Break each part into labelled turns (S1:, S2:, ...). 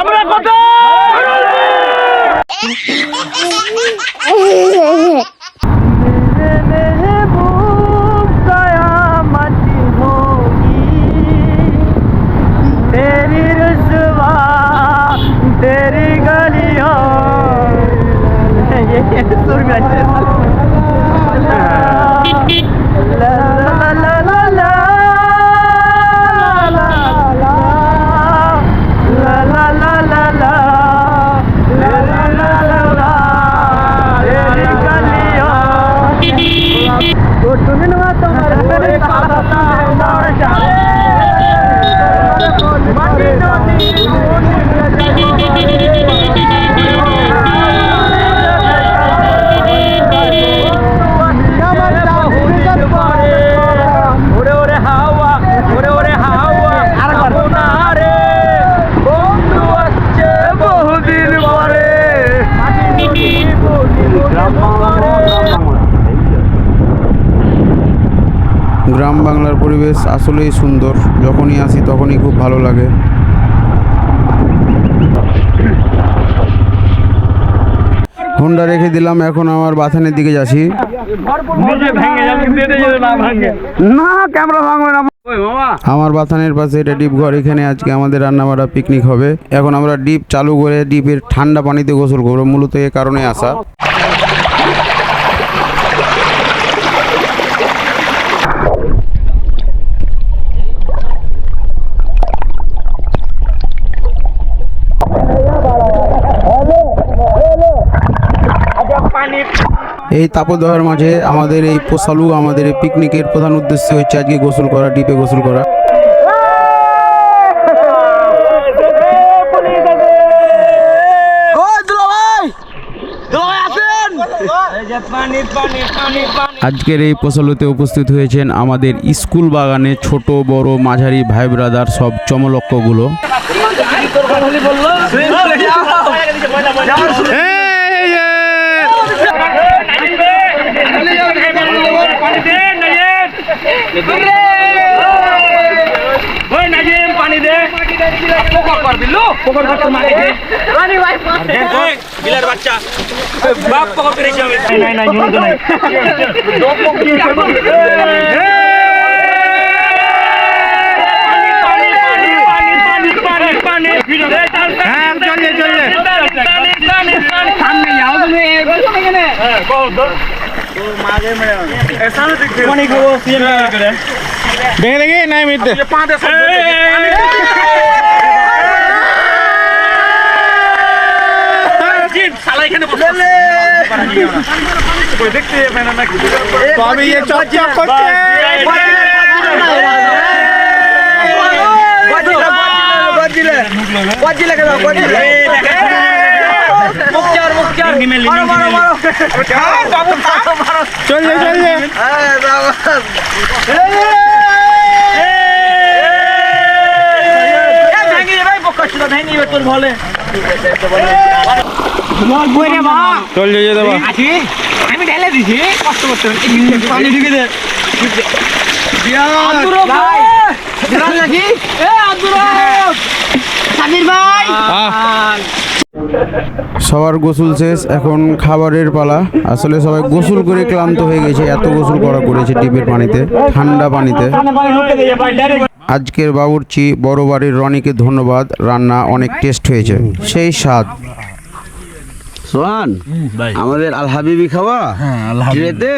S1: আমরা কোথায় Dur bir.
S2: গ্রাম বাংলার পরিবেশ আসলেই সুন্দর। যখনই আসি তখনই খুব ভালো লাগে। হোন্ডা রেখে দিলাম এখন আমার বাথানের দিকে যাচ্ছি।
S1: না
S2: ক্যামেরা ভাঙবে না। আমার বাথানের পাশে এটা ডিপ ঘর এখানে আজকে আমাদের রান্নাবাড়া পিকনিক হবে। এখন আমরা ডিপ চালু করে ডিপের ঠান্ডা পানিতে গোসল করব মূলত এ কারণে আসা। এই তাপদাহের মাঝে আমাদের এই পোষালু আমাদের এই পিকনিকের প্রধান উদ্দেশ্য হচ্ছে আজকে গোসল করা ডিপে গোসল করা।
S1: পানি পানি পানি পানি
S2: আজকের এই পোষালুতে উপস্থিত হয়েছেন আমাদের স্কুল বাগানে ছোট বড় মাঝারি ভাই ব্রাদার সব চমলক্কগুলো।
S1: পানি দে পোকা কর বিল্লু পোকা কর সামনে যাও তুমি হ্যাঁ, मागे में ऐसा ना दिख मणि को सीएम करे
S2: भेंगे नहीं मित ये
S1: पाँच ऐसा साला এখানে বসে দেখতে মানে না
S2: তো আমি এই চর্চা করছি
S1: Godzilla.
S2: Godzilla. Godzilla kalau
S1: Godzilla. আমি ঢেলে দিছি। কষ্ট করতে পানি ঢুকে দে। নাকি? এ ভাই।
S2: সবার গোসল শেষ এখন খাবারের পালা। আসলে সবাই গোসল করে ক্লান্ত হয়ে গেছে এত গোসল করা করেছে ডিপের পানিতে ঠান্ডা পানিতে। আজকের বাবুর্চি বড় বাড়ির রনিকে ধন্যবাদ রান্না অনেক টেস্ট হয়েছে। সেই স্বাদ।
S3: সোহান আমাদের আল হাবিবি খাওয়া? ট্রেতে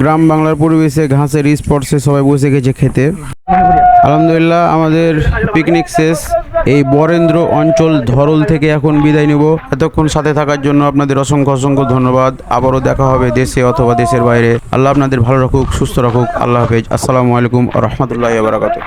S2: গ্রাম বাংলার পরিবেশে ঘাসের স্পর্শে সবাই বসে গেছে খেতে। আলহামদুলিল্লাহ আমাদের পিকনিক শেষ। এই বরেন্দ্র অঞ্চল ধরল থেকে এখন বিদায় নেব। এতক্ষণ সাথে থাকার জন্য আপনাদের অসংখ্য অসংখ্য ধন্যবাদ। আবারও দেখা হবে দেশে অথবা দেশের বাইরে। আল্লাহ আপনাদের ভালো রাখুক, সুস্থ রাখুক। আল্লাহ হাফেজ। আসসালামু আলাইকুম রহমতুল্লাহ বারাকাতু